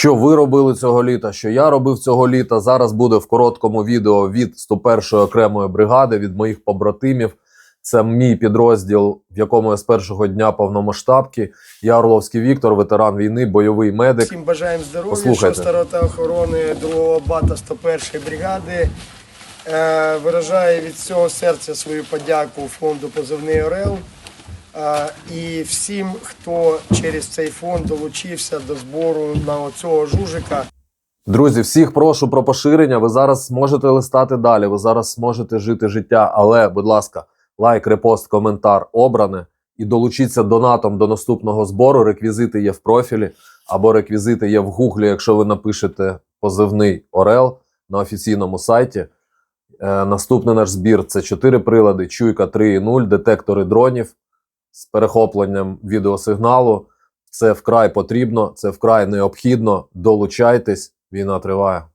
що ви робили цього літа, що я робив цього літа. Зараз буде в короткому відео від 101-ї окремої бригади, від моїх побратимів. Це мій підрозділ, в якому я з першого дня повномасштабки. Я Орловський Віктор, ветеран війни, бойовий медик. Всім бажаємо здоров'я, Послухайте. шоста рота охорони 2 бата 101 бригади. Е, виражаю від всього серця свою подяку фонду Позивний Орел і всім, хто через цей фонд долучився до збору на оцього жужика. Друзі, всіх прошу про поширення. Ви зараз можете листати далі. Ви зараз можете жити життя. Але, будь ласка, лайк, репост, коментар обране і долучіться донатом до наступного збору. Реквізити є в профілі або реквізити є в гуглі, якщо ви напишете позивний Орел на офіційному сайті. Е, наступний наш збір це 4 прилади, чуйка 3.0, детектори дронів з перехопленням відеосигналу. Це вкрай потрібно, це вкрай необхідно. Долучайтесь, війна триває.